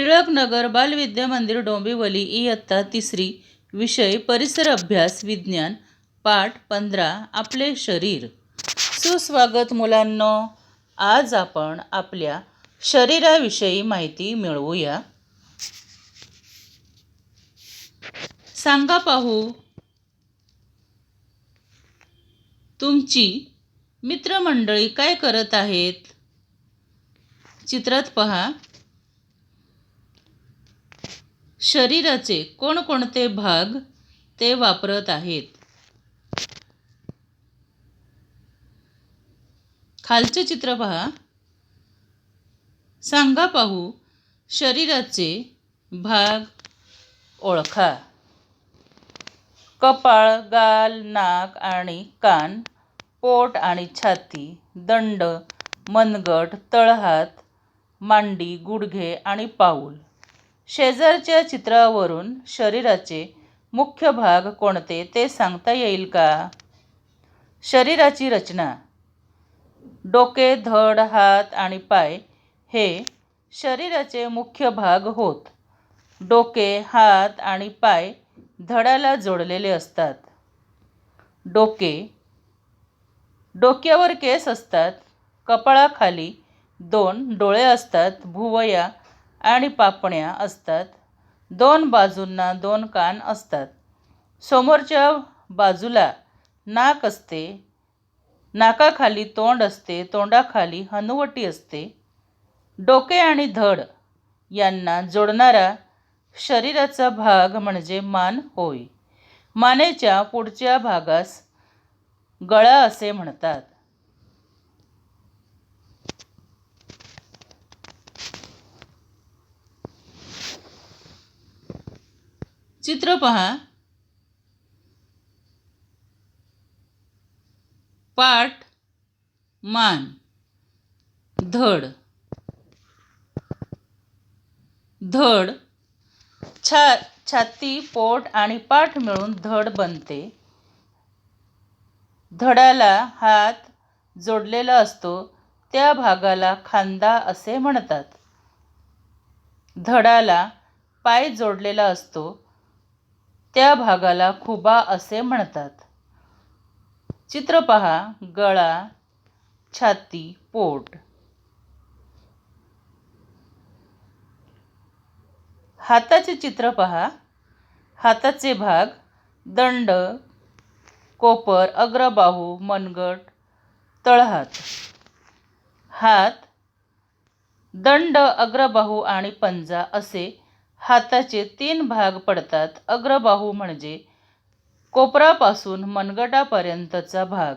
टिळकनगर बालविद्या मंदिर डोंबिवली इयत्ता तिसरी. विषय परिसर अभ्यास विज्ञान पाठ पंधरा आपले शरीर. सुस्वागत मुलांनो आज आपण आपल्या शरीराविषयी माहिती मिळवूया. सांगा पाहू. तुमची मित्रमंडळी काय करत आहेत? चित्रात पहा. शरीराचे कोणकोणते भाग ते वापरत आहेत? खालचे चित्र पहा. सांगा पाहू शरीराचे भाग ओळखा. कपाळ गाल नाक आणि कान पोट आणि छाती दंड मनगट तळहात मांडी गुडघे आणि पाऊल. शेजारच्या चित्रावरून शरीराचे मुख्य भाग कोणते ते सांगता येईल का? शरीराची रचना. डोके धड हात आणि पाय हे शरीराचे मुख्य भाग होत. डोके हात आणि पाय धडाला जोडलेले असतात. डोके. डोक्यावर केस असतात. कपाळाखाली दोन डोळे असतात. भुवया आणि पापण्या असतात. दोन बाजूंना दोन कान असतात. समोरच्या बाजूला नाक असते. नाकाखाली तोंड असते. तोंडाखाली हनुवटी असते. डोके आणि धड यांना जोडणारा शरीराचा भाग म्हणजे मान होय. मानेच्या पुढच्या भागास गळा असे म्हणतात. चित्र पहा. पाठ मान. धड. धड. छा छाती पोट आणि पाठ मिळून धड बनते. धडाला हात जोडलेला असतो. त्या भागाला खांदा असे म्हणतात. धडाला पाय जोडलेला असतो. त्या भागाला खुबा असे म्हणतात. चित्र पहा गळा छाती पोट. हाताचे चित्र पहा. हाताचे भाग दंड कोपर अग्रबाहू मनगट तळहात. हात दंड अग्रबाहू आणि पंजा असे हाताचे तीन भाग पडतात. अग्रबाहू म्हणजे कोपरापासून मनगटापर्यंतचा भाग.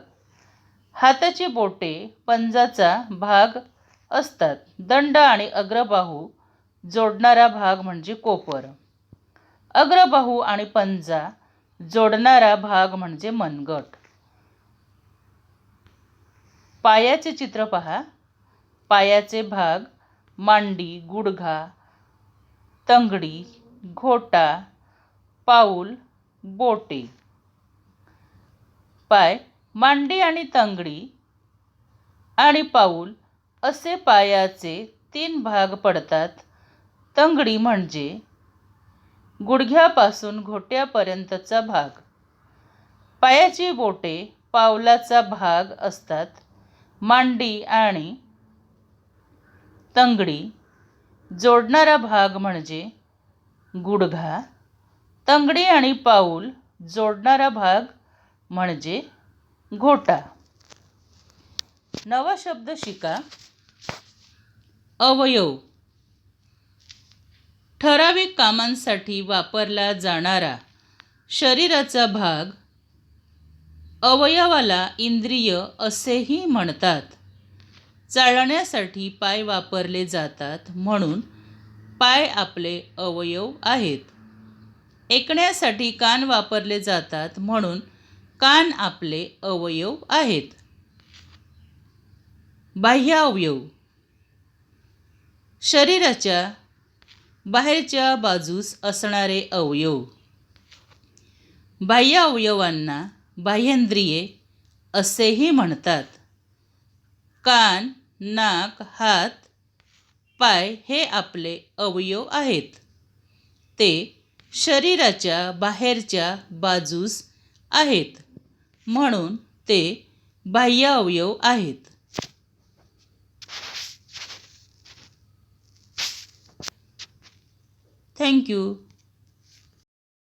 हाताची बोटे पंजाचा भाग असतात. दंड आणि अग्रबाहू जोडणारा भाग म्हणजे कोपर. अग्रबाहू आणि पंजा जोडणारा भाग म्हणजे मनगट. पायाचे चित्र पहा. पायाचे भाग मांडी गुडघा तंगडी घोटा पाऊल बोटे. पाय मांडी आणि तंगडी आणि पाऊल असे पायाचे तीन भाग पडतात. तंगडी म्हणजे गुडघ्यापासून घोट्यापर्यंतचा भाग. पायाची बोटे पावलाचा भाग असतात. मांडी आणि तंगडी जोडणारा भाग म्हणजे गुडघा तंगडी आणि पाऊल जोडणारा भाग म्हणजे घोटा. नवा शब्द शिका. अवयव. ठराविक कामांसाठी वापरला जाणारा शरीराचा भाग अवयवाला इंद्रिय असेही म्हणतात. चालण्यासाठी पाय वापरले जातात म्हणून पाय आपले अवयव आहेत. ऐकण्यासाठी कान वापरले जातात म्हणून कान आपले अवयव आहेत. बाह्य अवयव. शरीराच्या बाहेरच्या बाजूस असणारे अवयव. बाह्य अवयवांना बाह्येंद्रिये असेही म्हणतात. कान नाक हात पाय हे आपले अवयव आहेत. ते शरीराच्या बाहेरच्या बाजूस आहेत. म्हणून ते बाह्य अवयव आहेत. थँक्यू